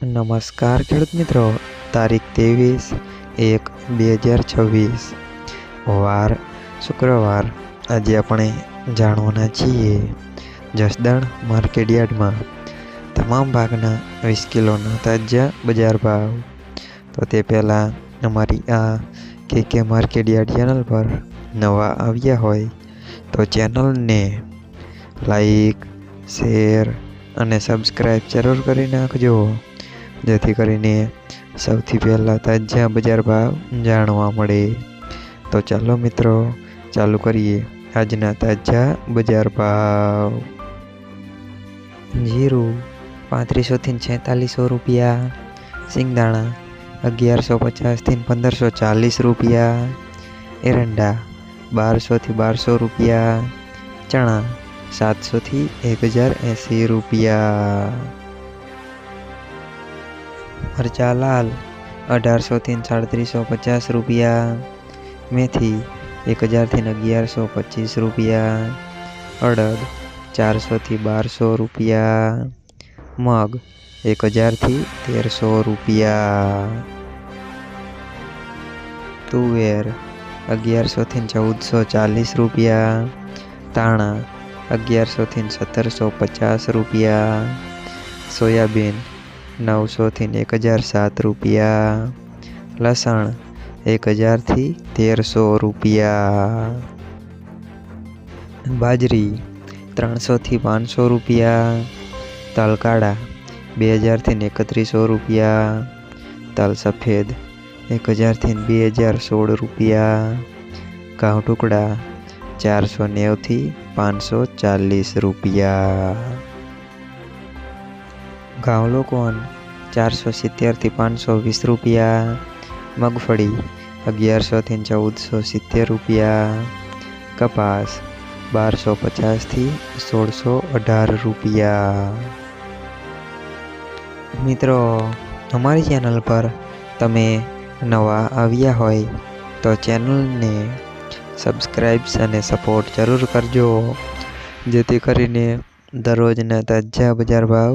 નમસ્કાર ખેડૂત મિત્રો તારીખ ત્રેવીસ એક બે હજાર છવ્વીસ વાર શુક્રવાર આજે આપણે જાણવાના છીએ જસદણ માર્કેટયાર્ડમાં તમામ ભાગના વીસ કિલોના તાજા બજાર ભાવ તો તે પહેલાં અમારી આ કે કે માર્કેટયાર્ડ ચેનલ પર નવા આવ્યા હોય તો ચેનલને લાઈક શેર અને સબસ્ક્રાઈબ જરૂર કરી નાખજો जैथी करनी है સૌથી પહેલા તાજા બજાર ભાવ જાણવા પડે તો ચાલો મિત્રો ચાલુ કરીએ આજના તાજા બજાર ભાવ જીરું 3500 થી 4600 રૂપિયા સિંગદાણા 1150 થી 1540 રૂપિયા એરંડા 1200 થી 1200 રૂપિયા ચણા 700 થી 1080 રૂપિયા भरचा लाल 1800 થી 3450 રૂપિયા મેથી 1000 થી 1125 રૂપિયા અડદ 400 થી 1200 રૂપિયા मग 1000 થી 1300 રૂપિયા ટૂવેર 1100 થી 1440 રૂપિયા તાણા 1100 થી 1750 રૂપિયા સોયાબીન 900 થી 1007 રૂપિયા લસણ 1000 થી 1300 રૂપિયા બાજરી 300 થી 500 રૂપિયા તલકાડા 2000 થી 3100 રૂપિયા તલ સફેદ 1000 થી 2016 રૂપિયા ઘાઉ ટુકડા 490 થી 540 રૂપિયા ઘાવલો કોન ચારસો સિત્તેરથી પાંચસો વીસ રૂપિયા મગફળી અગિયારસોથી ચૌદસો સિત્તેર રૂપિયા કપાસ બારસો પચાસથી સોળસો અઢાર રૂપિયા મિત્રો અમારી ચેનલ પર તમે નવા આવ્યા હોય તો ચેનલને સબસ્ક્રાઈબ્સ અને સપોર્ટ જરૂર કરજો જેથી કરીને દરરોજના તાજા બજાર ભાવ